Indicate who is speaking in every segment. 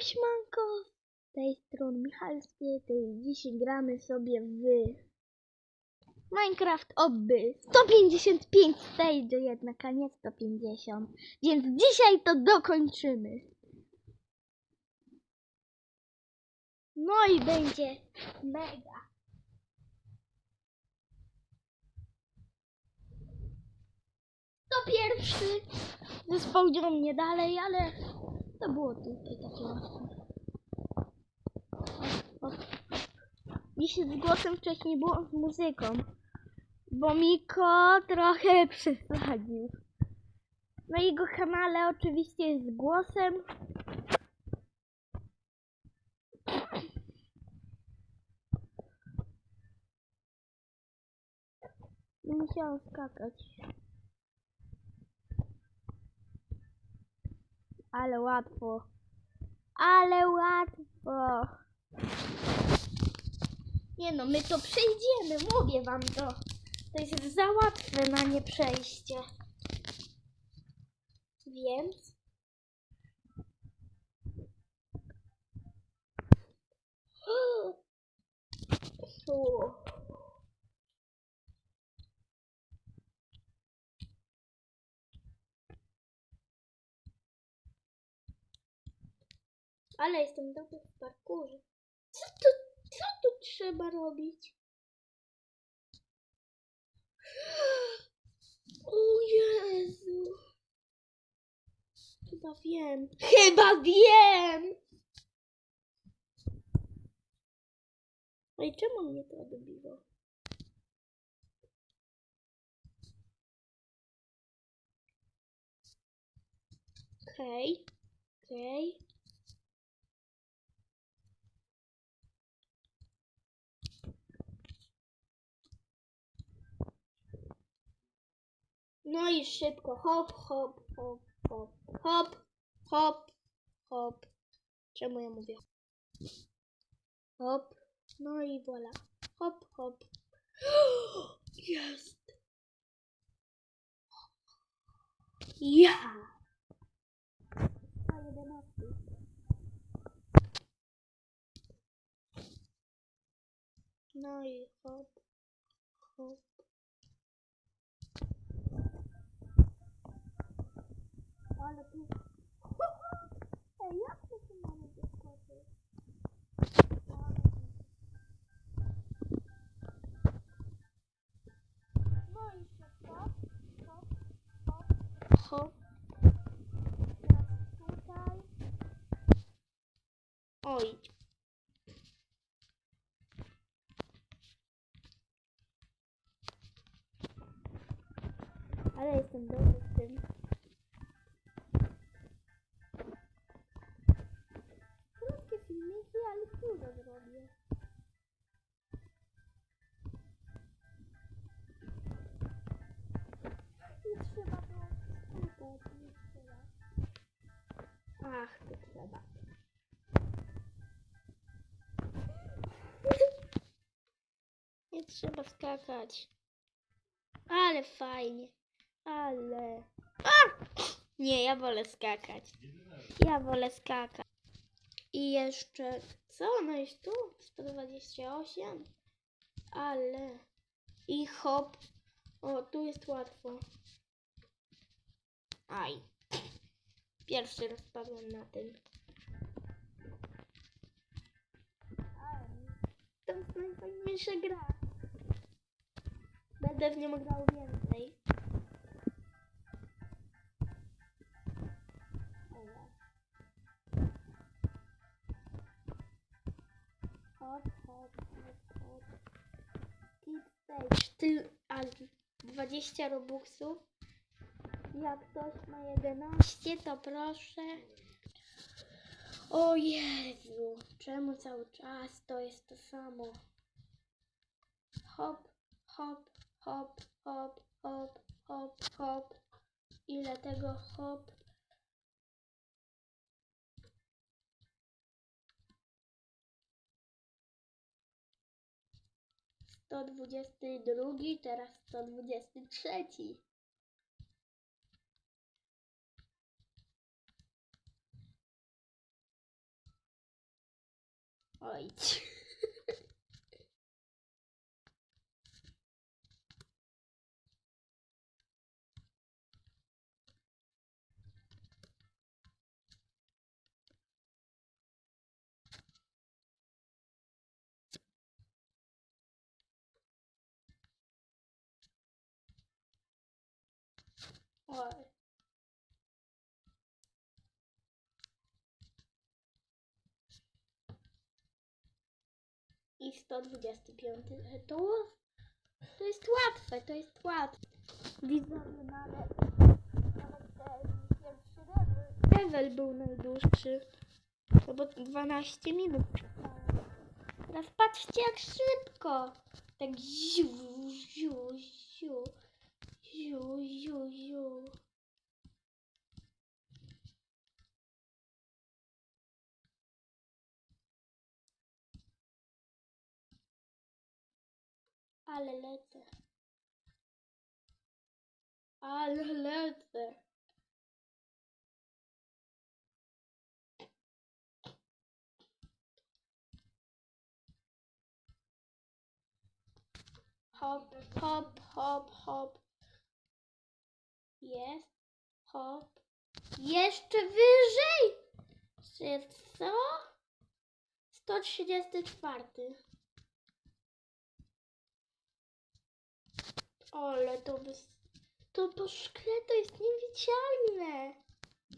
Speaker 1: Siemanko! Z tej strony Michalskiej, tej dzisiaj gramy sobie w Minecraft Obby 155 stage jednak, a nie 150, więc dzisiaj to dokończymy. No i będzie mega. To pierwszy zespałdził mnie dalej, ale to było tutaj takie łatwe. Dzisiaj z głosem wcześniej było z muzyką, bo Miko trochę przesadził. Na jego kanale oczywiście jest z głosem. Nie musiałam skakać. Ale łatwo. Ale łatwo. Nie no, my to przejdziemy, mówię wam to. To jest za łatwe na nie przejście. Więc... U. Ale jestem dobry w parkurze. Co tu, co tu trzeba robić? O Jezu. Chyba wiem. Chyba wiem! No i czemu mnie to odbiło? Okej, okej. No i szybko. Hop, hop, hop, hop, hop, hop, hop. Czemu ja mówię? Hop. No i voilà. Hop, hop. Jest. Ja. A, 11. No i hop, hop. Ale tu... Ej, trzeba skakać. Ale fajnie. Ale... A! Nie, ja wolę skakać. Ja wolę skakać. I jeszcze, co ona jest tu? 128? Ale. I hop. O, tu jest łatwo. Aj. Pierwszy raz padłem na tym. To jest najfajniejsza gra. Będę w grał więcej. Ty, a 20 robuxów. Jak ktoś ma 11, to proszę. O Jezu, czemu cały czas to jest to samo? Hop, hop, hop, hop, hop, hop, hop. Ile tego hop? Sto dwudziesty drugi, teraz sto dwudziesty trzeci. Oj. I 125 to, to jest łatwe, to jest łatwe. Widzowie nawet, nawet ten pierwszy level, level był najdłuższy. No bo 12 minut. Teraz patrzcie jak szybko. Tak ziu, ziu, ziu, Yo, yo, yo. A la Hop, hop, hop, hop. Jest. Hop. Jeszcze wyżej. Jest co? 134. Ale to bez... To po szkle to jest niewidzialne.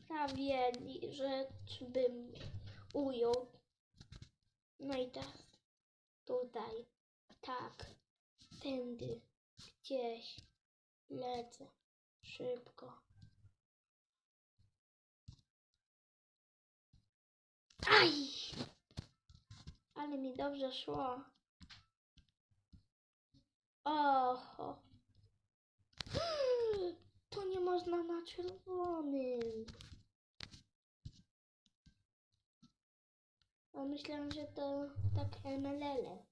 Speaker 1: Prawie, że bym ujął. No i teraz tutaj. Tak. Tędy. Gdzieś. Lecę. Szybko. Aj! Ale mi dobrze szło. Oho. To nie można na czerwonym. A myślałam, że to tak MLL.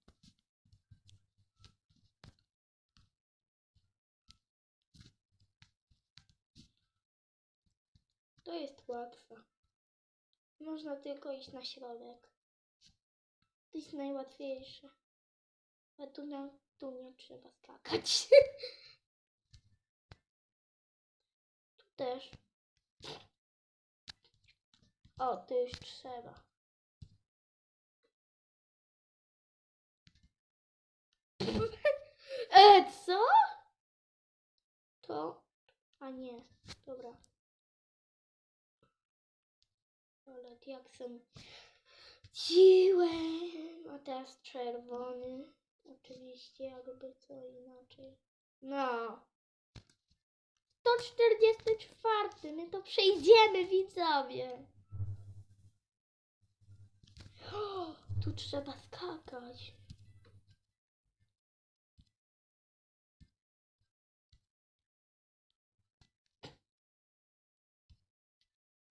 Speaker 1: To jest łatwe. Można tylko iść na środek. To jest najłatwiejsze. A tu, na, tu nie trzeba skakać. tu też. O, tu już trzeba. e, co? To? A nie, dobra. Ale jak są Dziłem, a teraz czerwony. Oczywiście, jakby co inaczej. No. 144, my to przejdziemy, widzowie. O, tu trzeba skakać.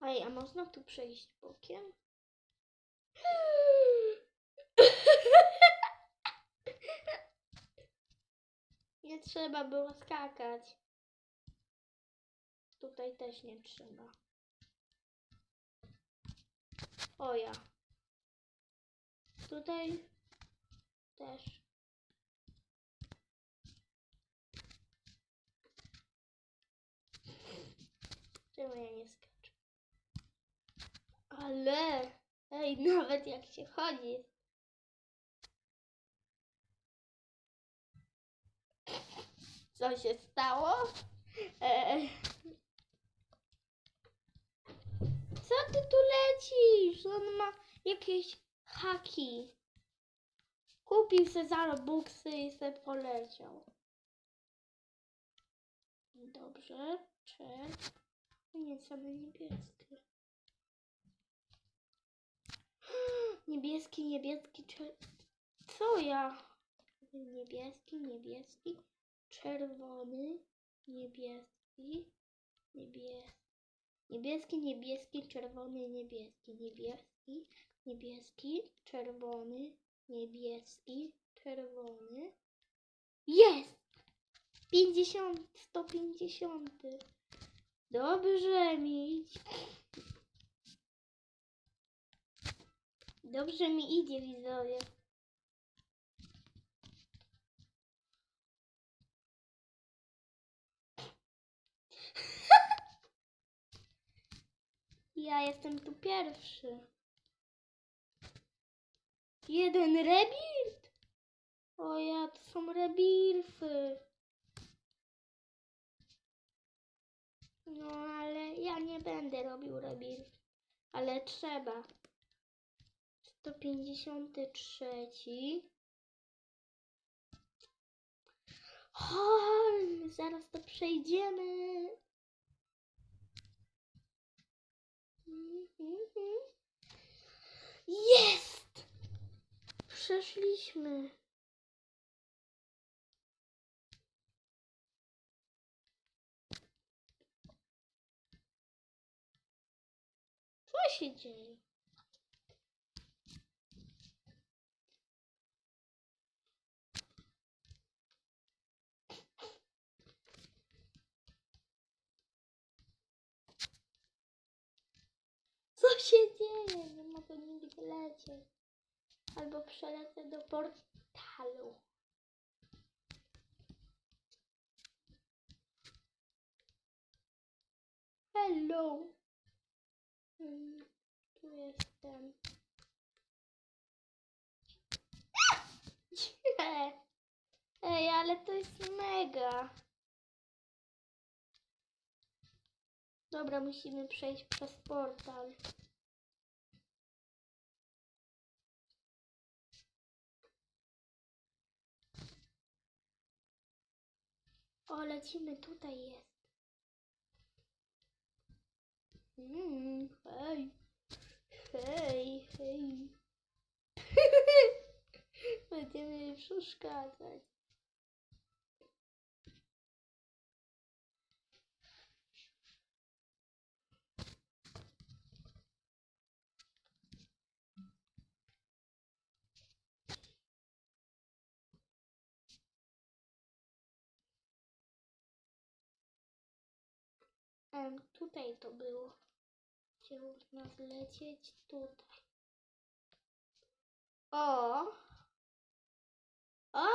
Speaker 1: Ej, a można tu przejść bokiem? Nie trzeba było skakać. Tutaj też nie trzeba. O ja. Tutaj też. Czemu ja nie skaczę? Ale, ej, nawet jak się chodzi. Co się stało? E... Co ty tu lecisz? On ma jakieś haki. Kupił se za Robuxy i se poleciał. Dobrze, cześć. Nie, same niebieskie. Niebieski, niebieski, czer... Co ja? Niebieski, niebieski, czerwony, niebieski, niebieski. Niebieski, niebieski, czerwony, niebieski, niebieski, niebieski, czerwony, niebieski, czerwony. Jest! 50, 150. Dobrze mi. Dobrze mi idzie, widzowie. Ja jestem tu pierwszy. Jeden rebirt? O ja, to są rebirfy. No ale ja nie będę robił rebirf. Ale trzeba. 153. Hol, zaraz to przejdziemy. Jest! Przeszliśmy. Co się dzieje? Co się dzieje? Nie mogę nigdzie lecieć. Albo przelecę do portalu. Hello. Mm, Tu jestem. Ej, ale to jest mega. Dobra, musimy przejść przez portal. O, lecimy, tutaj jest. Mm, hej, hej, hej. Będziemy przeszkadzać. Em, tutaj to było. Gdzie można zlecieć? Tutaj. O! O!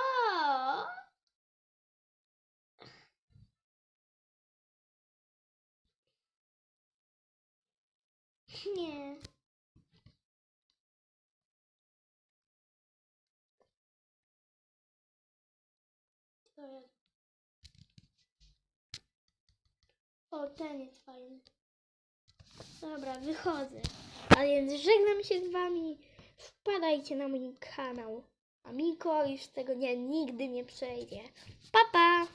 Speaker 1: Nie. To jest. O, ten jest fajny. Dobra, wychodzę. A więc żegnam się z wami. Wpadajcie na mój kanał. A Miko już tego dnia nigdy nie przejdzie. Pa, pa!